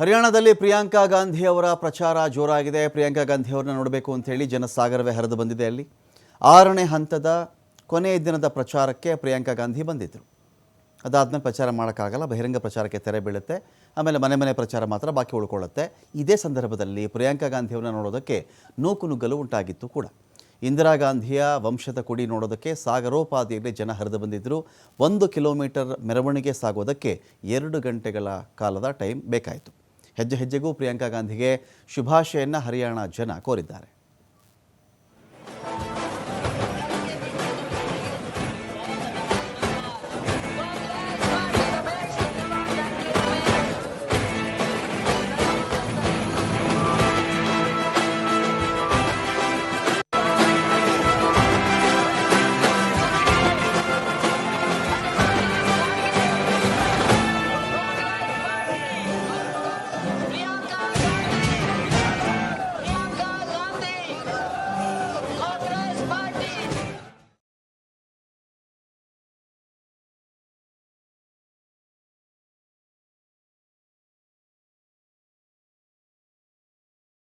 ಹರಿಯಾಣದಲ್ಲಿ ಪ್ರಿಯಾಂಕಾ ಗಾಂಧಿ ಅವರ ಪ್ರಚಾರ ಜೋರಾಗಿದೆ. ಪ್ರಿಯಾಂಕಾ ಗಾಂಧಿ ಅವರನ್ನ ನೋಡಬೇಕು ಅಂತ ಹೇಳಿ ಜನಸಾಗರವೇ ಹರಿದು ಬಂದಿದೆ ಅಲ್ಲಿ. ಆರನೇ ಹಂತದ ಕೊನೆಯ ದಿನದ ಪ್ರಚಾರಕ್ಕೆ ಪ್ರಿಯಾಂಕಾ ಗಾಂಧಿ ಬಂದಿದ್ದರು ಅದಾದಮೇಲೆ ಪ್ರಚಾರ ಮಾಡೋಕ್ಕಾಗಲ್ಲ, ಬಹಿರಂಗ ಪ್ರಚಾರಕ್ಕೆ ತೆರೆ ಬೀಳುತ್ತೆ. ಆಮೇಲೆ ಮನೆ ಮನೆ ಪ್ರಚಾರ ಮಾತ್ರ ಬಾಕಿ ಉಳ್ಕೊಳ್ಳುತ್ತೆ. ಇದೇ ಸಂದರ್ಭದಲ್ಲಿ ಪ್ರಿಯಾಂಕಾ ಗಾಂಧಿ ಅವರನ್ನ ನೋಡೋದಕ್ಕೆ ನೂಕು ನುಗ್ಗಲು ಉಂಟಾಗಿತ್ತು ಕೂಡ. ಇಂದಿರಾ ಗಾಂಧಿಯ ವಂಶದ ಕುಡಿ ನೋಡೋದಕ್ಕೆ ಸಾಗರೋಪಾದಿಯಲ್ಲಿ ಜನ ಹರಿದು ಬಂದಿದ್ದರು ಒಂದು ಕಿಲೋಮೀಟರ್ ಮೆರವಣಿಗೆ ಸಾಗೋದಕ್ಕೆ ಎರಡು ಗಂಟೆಗಳ ಕಾಲದ ಟೈಮ್ ಬೇಕಾಯಿತು. ಹೆಜ್ಜೆ ಹೆಜ್ಜೆಗೂ ಪ್ರಿಯಾಂಕಾ ಗಾಂಧಿಗೆ ಶುಭಾಶಯನ್ನ ಹರಿಯಾಣ ಜನ ಕೋರಿದ್ದಾರೆ.